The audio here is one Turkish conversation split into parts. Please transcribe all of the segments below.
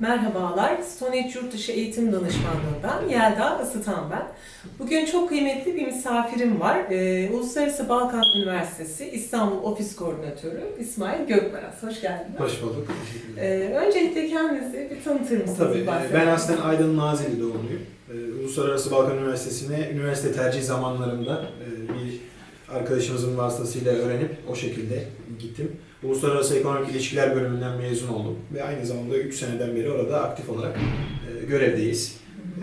Merhabalar, Sonet Yurtdışı Eğitim Danışmanlığı'ndan Yelda Isıtan ben. Bugün çok kıymetli bir misafirim var. Ee, Uluslararası Balkan Üniversitesi İstanbul Ofis Koordinatörü İsmail Gökmeraz. Hoş geldiniz. Hoş bulduk. Ee, öncelikle kendinizi bir tanıtır mısınız? Tabii, e, bahseder ben aslen Aydın Nazilli doğumluyum. E, Uluslararası Balkan Üniversitesi'ne üniversite tercih zamanlarında e, arkadaşımızın vasıtasıyla öğrenip o şekilde gittim. Uluslararası Ekonomik İlişkiler bölümünden mezun oldum ve aynı zamanda 3 seneden beri orada aktif olarak e, görevdeyiz.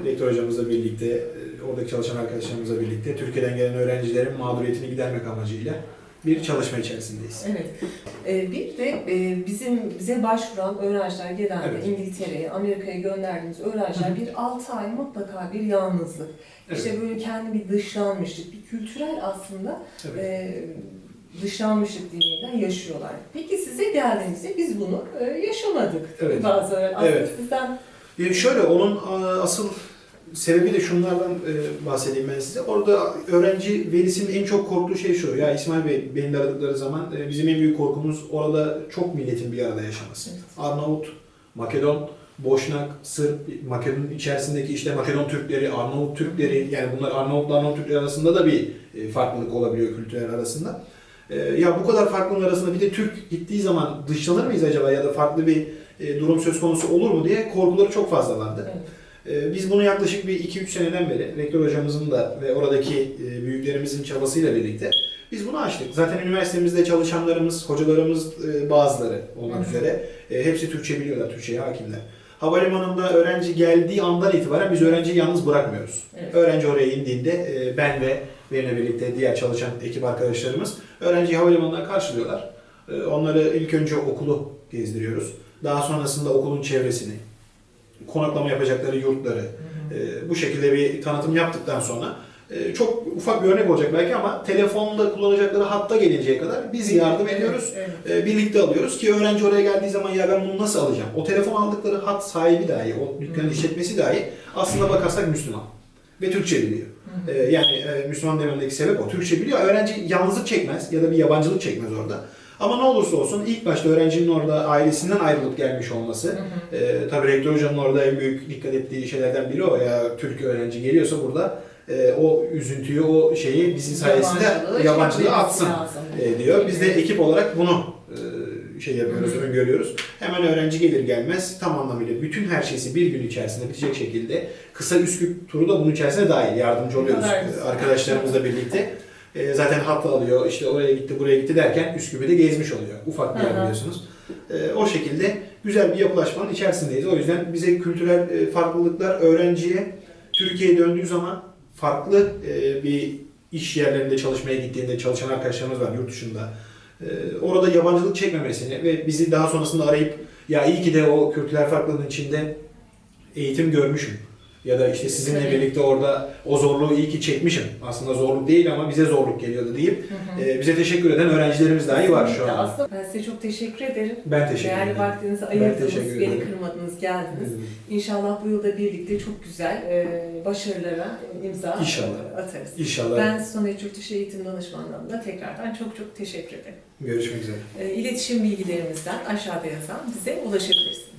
Rektör hocamızla birlikte, e, oradaki çalışan arkadaşlarımızla birlikte Türkiye'den gelen öğrencilerin mağduriyetini gidermek amacıyla bir çalışma içerisindeyiz. Evet. Ee, bir de e, bizim bize başvuran öğrenciler genelde Evet. İngiltere'ye, Amerika'ya gönderdiğimiz öğrenciler bir 6 ay mutlaka bir yalnızlık, Evet. işte böyle kendi bir dışlanmışlık, bir kültürel aslında Evet. e, dışlanmışlık dilinden yaşıyorlar. Peki size geldiğinizde biz bunu e, yaşamadık. Evet. Bazı aslında Evet. sizden E, şöyle onun asıl sebebi de şunlardan e, bahsedeyim ben size. Orada öğrenci velisinin en çok korktuğu şey şu. Ya İsmail Bey beni de aradıkları zaman e, bizim en büyük korkumuz orada çok milletin bir arada yaşaması. Evet. Arnavut, Makedon, Boşnak, Sırp, Makedon içerisindeki işte Makedon Türkleri, Arnavut Türkleri yani bunlar Arnavutla Arnavut Türkleri arasında da bir e, farklılık olabiliyor kültürler arasında. E, Ya bu kadar farklılığın arasında bir de Türk gittiği zaman dışlanır mıyız acaba ya da farklı bir e, durum söz konusu olur mu diye korkuları çok fazla vardı. Evet. Ee, Biz bunu yaklaşık bir 2-3 seneden beri rektör hocamızın da ve oradaki e, büyüklerimizin çabasıyla birlikte biz bunu açtık. Zaten üniversitemizde çalışanlarımız, hocalarımız e, bazıları olmak üzere e, hepsi Türkçe biliyorlar, Türkçe'ye hakimler. Havalimanında öğrenci geldiği andan itibaren biz öğrenciyi yalnız bırakmıyoruz. Evet. Öğrenci oraya indiğinde ben ve benimle birlikte diğer çalışan ekip arkadaşlarımız öğrenciyi havalimanından karşılıyorlar. Onları ilk önce okulu gezdiriyoruz. Daha sonrasında okulun çevresini, konaklama yapacakları yurtları, e, bu şekilde bir tanıtım yaptıktan sonra e, çok ufak bir örnek olacak belki ama telefonda kullanacakları hatta gelinceye kadar biz yardım ediyoruz. E, birlikte alıyoruz ki öğrenci oraya geldiği zaman ya ben bunu nasıl alacağım? O telefon aldıkları hat sahibi dahi, o dükkanın işletmesi dahi aslında bakarsak Müslüman ve Türkçe biliyor. Hı hı. E, yani e, Müslüman dememdeki sebep o. Türkçe biliyor. Öğrenci yalnızlık çekmez ya da bir yabancılık çekmez orada. Ama ne olursa olsun ilk başta öğrencinin orada ailesinden ayrılıp gelmiş olması, Hı hı. e, tabii rektör hocamın orada en büyük dikkat ettiği şeylerden biri o. Ya Türk öğrenci geliyorsa burada e, o üzüntüyü, o şeyi bizim sayesinde Yabancılığı atsın lazım. e, diyor. Biz de ekip olarak bunu e, şey yapıyoruz, Hı hı. öngörüyoruz. Hemen öğrenci gelir gelmez tam anlamıyla bütün her şeysi bir gün içerisinde bitecek şekilde kısa Üsküp turu da bunun içerisine dahil yardımcı oluyoruz e, arkadaşlarımızla birlikte. E, zaten hatta alıyor işte oraya gitti buraya gitti derken Üsküp'ü de gezmiş oluyor. Ufak bir yer biliyorsunuz. E, o şekilde güzel bir yapılaşmanın içerisindeyiz. O yüzden bize kültürel e, farklılıklar öğrenciye Türkiye'ye döndüğü zaman farklı e, bir iş yerlerinde çalışmaya gittiğinde çalışan arkadaşlarımız var yurt dışında. E, orada yabancılık çekmemesini ve bizi daha sonrasında arayıp ya iyi ki de o kültürel farklılığın içinde eğitim görmüşüm. Ya da işte sizinle Tabii. birlikte orada o zorluğu iyi ki çekmişim. Aslında zorluk değil ama bize zorluk geliyordu deyip Hı hı. e, bize teşekkür eden öğrencilerimiz dahi var şu an. Aslında ben size çok teşekkür ederim. Ben teşekkür Değerli ederim. vaktinizi Ben ayırdınız, beni ederim. kırmadınız, geldiniz. İnşallah bu yılda birlikte çok güzel e, başarılara imza İnşallah. atarız. İnşallah. Ben Sonet Yurtdışı Eğitim Danışmanlığı'na tekrardan çok çok teşekkür ederim. Görüşmek üzere. E, İletişim bilgilerimizden aşağıda yazan bize ulaşabilirsiniz.